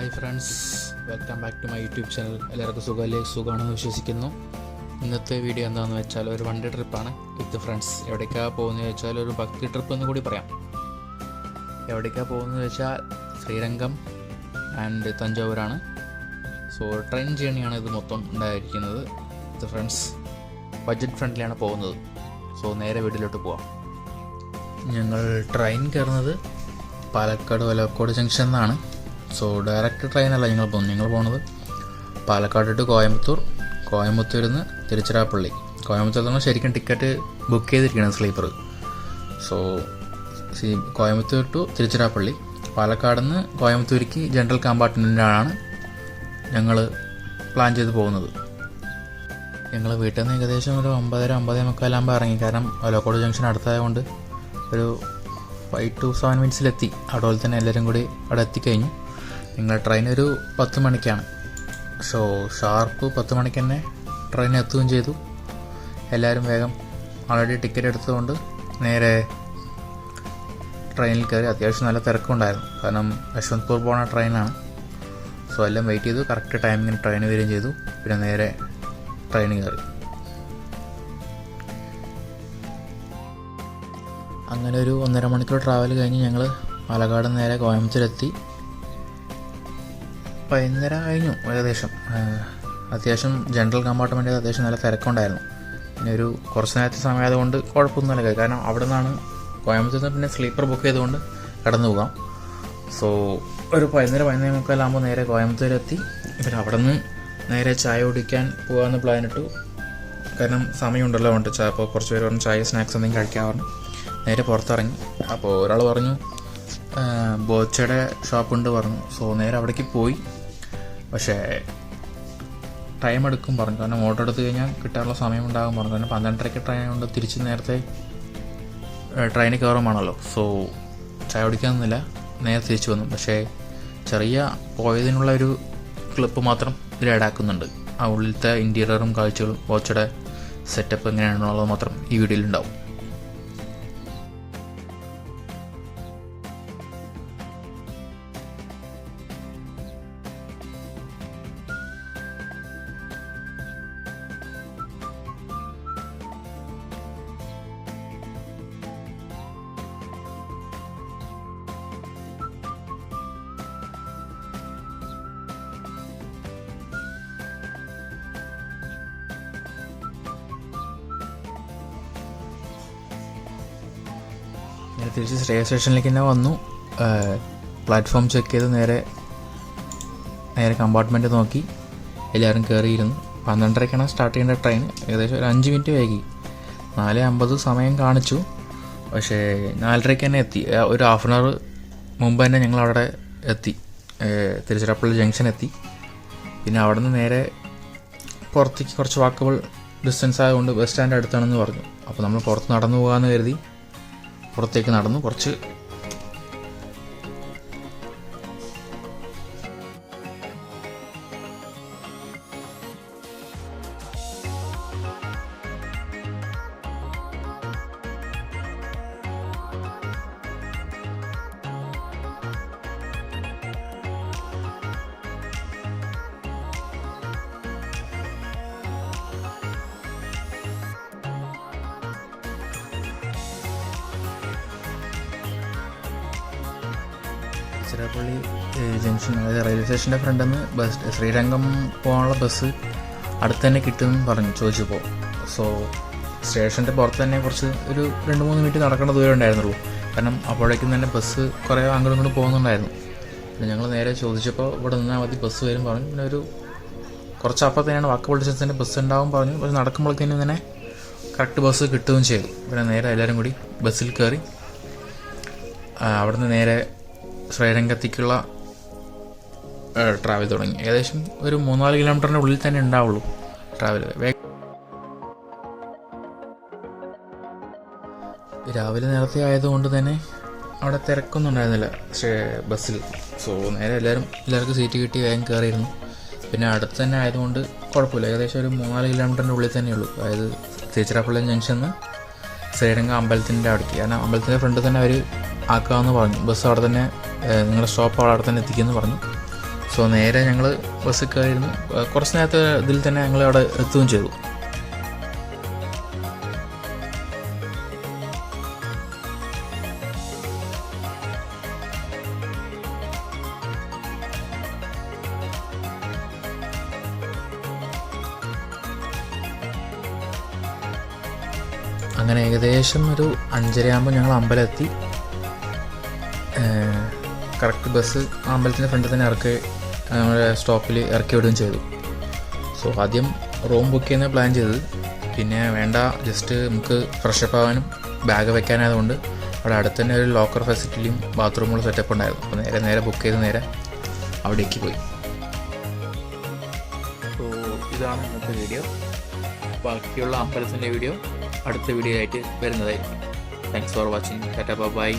Hi friends welcome back to my YouTube channel എല്ലാവർക്കും സുഖമല്ലേ? സുഖമാണെന്ന് വിശ്വസിക്കുന്നു. ഇന്നത്തെ വീഡിയോ എന്താണെന്ന് വെച്ചാൽ ഒരു വണ്ടി ട്രിപ്പാണ് വിത്ത് ഫ്രണ്ട്സ് എവിടേക്കാണ് പോകുന്നത് വെച്ചാൽ ഒരു ഭക്തി ട്രിപ്പ് എന്ന് കൂടി പറയാം. എവിടേക്കാണ് പോകുന്നത് വെച്ചാൽ ശ്രീരംഗം ആൻഡ് തഞ്ചാവൂരാണ്. സോ ട്രെയിൻ ജേണിയാണ് ഇത് മൊത്തം ഉണ്ടായിരിക്കുന്നത് വിത്ത് ഫ്രണ്ട്സ് ബഡ്ജറ്റ് ഫ്രണ്ട്ലിയാണ് പോകുന്നത്. സോ നേരെ വീട്ടിലോട്ട് പോവാം. ഞങ്ങൾ ട്രെയിൻ കയറുന്നത് പാലക്കാട് വലക്കോട് ജംഗ്ഷൻ എന്നാണ് സോ ഡയറക്റ്റ് ട്രെയിനല്ല ഞങ്ങൾ പോകുന്നത് ഞങ്ങൾ പോകുന്നത് പാലക്കാട് ടു കോയമ്പത്തൂർ. കോയമ്പത്തൂരിൽ നിന്ന് തിരുച്ചിറാപ്പള്ളി കോയമ്പത്തൂരിൽ നിന്ന് ശരിക്കും ടിക്കറ്റ് ബുക്ക് ചെയ്തിരിക്കണം sleeper so C Coimbatore to Tiruchirappalli Palakkad നിന്ന് കോയമ്പത്തൂർക്ക് ജനറൽ കമ്പാർട്ട്മെന്റിലാണ് ഞങ്ങൾ പ്ലാൻ ചെയ്ത് പോകുന്നത്. ഞങ്ങൾ വീട്ടിൽ നിന്ന് ഏകദേശം ഒരു ഒമ്പതര ഒമ്പതേ മുക്കാലാകുമ്പോൾ ഇറങ്ങി. കാരണം ഒലക്കോട് ജംഗ്ഷൻ അടുത്തായതുകൊണ്ട് ഒരു ഫൈവ് ടു സെവൻ മിനിറ്റ്സിലെത്തി അതുപോലെ തന്നെ എല്ലാവരും കൂടി അവിടെ എത്തിക്കഴിഞ്ഞു. നിങ്ങളുടെ ട്രെയിൻ ഒരു പത്ത് മണിക്കാണ്. സോ ഷാർപ്പ് പത്ത് മണിക്ക് തന്നെ ട്രെയിൻ എത്തുകയും ചെയ്തു. എല്ലാവരും വേഗം ഓൾറെഡി ടിക്കറ്റ് എടുത്തുകൊണ്ട് നേരെ ട്രെയിനിൽ കയറി അത്യാവശ്യം നല്ല തിരക്കുണ്ടായിരുന്നു. കാരണം യശ്വന്ത്പൂർ പോണ ട്രെയിനാണ് സോ എല്ലാം വെയിറ്റ് ചെയ്തു. കറക്റ്റ് ടൈമിങ്ങിന് ട്രെയിൻ വരികയും ചെയ്തു. പിന്നെ നേരെ ട്രെയിൻ കയറി. അങ്ങനെ ഒരു ഒന്നര മണിക്കൂർ ട്രാവൽ കഴിഞ്ഞ് ഞങ്ങൾ പാലക്കാട് നേരെ കോയമ്പത്തൂരെത്തി. വൈകുന്നേരം കഴിഞ്ഞു ഏകദേശം അത്യാവശ്യം ജനറൽ കമ്പാർട്ട്മെന്റ് അത്യാവശ്യം നല്ല തിരക്കുണ്ടായിരുന്നു. പിന്നെ ഒരു കുറച്ച് നേരത്തെ സമയമായതുകൊണ്ട് കുഴപ്പമൊന്നുമില്ല. കാരണം അവിടെ നിന്നാണ് കോയമ്പത്തൂർ നിന്ന് പിന്നെ സ്ലീപ്പർ ബുക്ക് ചെയ്തുകൊണ്ട് കടന്നു പോകാം. സോ ഒരു പതിനൊന്നര പതിനൊന്നേ മുക്കാലാകുമ്പോൾ നേരെ കോയമ്പത്തൂർ എത്തി പിന്നെ അവിടെ നിന്ന് നേരെ ചായ കുടിക്കാൻ പോകാമെന്ന് പ്ലാൻ ഇട്ടു. കാരണം സമയമുണ്ടല്ലോ കൊണ്ട് ചായ അപ്പോൾ കുറച്ച് പേര് പറഞ്ഞു ചായ സ്നാക്സ് എന്തെങ്കിലും കഴിക്കാൻ പറഞ്ഞു. നേരെ പുറത്തിറങ്ങി. അപ്പോൾ ഒരാൾ പറഞ്ഞു ബോച്ചയുടെ ഷോപ്പുണ്ട് പറഞ്ഞു. സോ നേരെ അവിടേക്ക് പോയി. പക്ഷേ ടൈം എടുക്കും പറഞ്ഞു കാരണം ഓർഡർ എടുത്തു കഴിഞ്ഞാൽ കിട്ടാനുള്ള സമയം ഉണ്ടാകും പറഞ്ഞു കാരണം പന്ത്രണ്ടരയ്ക്ക് ട്രെയിൻ കൊണ്ട് തിരിച്ച് നേരത്തെ ട്രെയിനിൽ കയറുമാണല്ലോ. സോ ചായ കുടിക്കാമെന്നില്ല നേരെ തിരിച്ചു വന്നു. പക്ഷേ ചെറിയ പോയതിനുള്ള ഒരു ക്ലിപ്പ് മാത്രം ഇതിൽ ആഡാക്കുന്നുണ്ട് ആ ഉള്ളിലത്തെ ഇന്റീരിയറും കാഴ്ചകളും വാച്ചയുടെ സെറ്റപ്പ് എങ്ങനെയാണെന്നുള്ളത് മാത്രം ഈ വീഡിയോയിൽ തിരിച്ച് ശ്രേയ സ്റ്റേഷനിലേക്ക് തന്നെ വന്നു. പ്ലാറ്റ്ഫോം ചെക്ക് ചെയ്ത് നേരെ നേരെ കമ്പാർട്ട്മെന്റ് നോക്കി. എല്ലാവരും കയറിയിരുന്നു പന്ത്രണ്ടരയ്ക്കാണ് സ്റ്റാർട്ട് ചെയ്യേണ്ട ട്രെയിൻ ഏകദേശം ഒരു അഞ്ച് മിനിറ്റ് വൈകി. നാല് അമ്പത് സമയം കാണിച്ചു. പക്ഷേ നാലരയ്ക്ക് തന്നെ എത്തി. ഒരു ഹാഫ് ആൻ അവർ മുമ്പ് തന്നെ ഞങ്ങൾ അവിടെ എത്തി തിരുച്ചിറപ്പള്ളി ജംഗ്ഷൻ എത്തി. പിന്നെ അവിടെ നിന്ന് നേരെ പുറത്തേക്ക് കുറച്ച് വാക്കബിൾ ഡിസ്റ്റൻസ് ആയതുകൊണ്ട് ബസ് സ്റ്റാൻഡ് അടുത്താണെന്ന് പറഞ്ഞു. അപ്പോൾ നമ്മൾ പുറത്ത് നടന്നു പോകാമെന്ന് കരുതി. പുറത്തേക്ക് നടന്നു കുറച്ച് ചിറപ്പള്ളി ജംഗ്ഷൻ അതായത് റെയിൽവേ സ്റ്റേഷന്റെ ഫ്രണ്ടിൽ നിന്ന് ബസ് ശ്രീരംഗം പോകാനുള്ള ബസ് അടുത്ത് തന്നെ കിട്ടുമെന്ന് പറഞ്ഞു ചോദിച്ചപ്പോൾ സോ സ്റ്റേഷന്റെ പുറത്ത് തന്നെ കുറച്ച് ഒരു രണ്ട് മൂന്ന് മിനിറ്റ് നടക്കേണ്ട ദൂരം ഉണ്ടായിരുന്നുള്ളൂ. കാരണം അപ്പോഴേക്കും തന്നെ ബസ് കുറേ അങ്ങോട്ടും ഇങ്ങോട്ടും പോകുന്നുണ്ടായിരുന്നു. പിന്നെ ഞങ്ങൾ നേരെ ചോദിച്ചപ്പോൾ ഇവിടെ നിന്നാൽ മതി ബസ് വരും പറഞ്ഞു. പിന്നെ ഒരു കുറച്ച് അപ്പം തന്നെയാണ് വാക്കബിൾ ഡിസ്റ്റൻസിന്റെ ബസ് ഉണ്ടാവും പറഞ്ഞു. പക്ഷെ നടക്കുമ്പോഴത്തേനും തന്നെ കറക്റ്റ് ബസ് കിട്ടുകയും ചെയ്തു. പിന്നെ നേരെ എല്ലാവരും കൂടി ബസ്സിൽ കയറി അവിടുന്ന് നേരെ ശ്രീരംഗത്തേക്കുള്ള ട്രാവൽ തുടങ്ങി. ഏകദേശം ഒരു മൂന്നാൽ കിലോമീറ്ററിന്റെ ഉള്ളിൽ തന്നെ ഉണ്ടാവുള്ളൂ ട്രാവൽ രാവിലെ നേരത്തെ ആയതുകൊണ്ട് തന്നെ അവിടെ തിരക്കൊന്നും ഉണ്ടായിരുന്നില്ല ബസ്സിൽ. സോ നേരെ എല്ലാവരും എല്ലാവർക്കും സീറ്റ് കിട്ടി വേഗം കയറിയിരുന്നു പിന്നെ അടുത്ത് തന്നെ ആയതുകൊണ്ട് കുഴപ്പമില്ല. ഏകദേശം ഒരു മൂന്നാൽ കിലോമീറ്ററിന്റെ ഉള്ളിൽ തന്നെ ഉള്ളൂ അതായത് തിരുച്ചിറപ്പള്ളി ജംഗ്ഷനിൽ നിന്ന് ശ്രീരംഗം അമ്പലത്തിന്റെ അവിടേക്ക്. കാരണം അമ്പലത്തിന്റെ ഫ്രണ്ട് തന്നെ അവർ ആക്കാമെന്ന് പറഞ്ഞു. ബസ് അവിടെ തന്നെ നിങ്ങളുടെ സ്റ്റോപ്പ് അവിടെ തന്നെ എത്തിക്കുമെന്ന് പറഞ്ഞു. സോ നേരെ ഞങ്ങൾ ബസ് കയറിയിരുന്നു. കുറച്ച് നേരത്തെ ഇതിൽ തന്നെ ഞങ്ങൾ അവിടെ എത്തുകയും ചെയ്തു. അങ്ങനെ ഏകദേശം ഒരു അഞ്ചരയാകുമ്പോൾ ഞങ്ങൾ അമ്പലം എത്തി. കറക്റ്റ് ബസ് അമ്പലത്തിന്റെ ഫ്രണ്ടിൽ തന്നെ ഇറക്കി നമ്മുടെ സ്റ്റോപ്പിൽ ഇറക്കി വിടുകയും ചെയ്തു. സോ ആദ്യം റൂം ബുക്ക് ചെയ്യുന്ന പ്ലാൻ ചെയ്തത്. പിന്നെ വേണ്ട ജസ്റ്റ് നമുക്ക് ഫ്രഷപ്പ് ആവാനും ബാഗ് വെക്കാനായതുകൊണ്ട് അവിടെ അടുത്ത് തന്നെ ഒരു ലോക്കർ ഫെസിലിറ്റിയും ബാത്റൂമുള്ള സെറ്റപ്പ് ഉണ്ടായിരുന്നു. അപ്പോൾ നേരെ നേരെ ബുക്ക് ചെയ്ത് നേരെ അവിടേക്ക് പോയി. സോ ഇതാണ് ഇന്നത്തെ വീഡിയോ ബാക്കിയുള്ള അമ്പലത്തിന്റെ വീഡിയോ അടുത്ത വീഡിയോ ആയിട്ട് വരുന്നതായിരിക്കും. Thanks for watching tata bye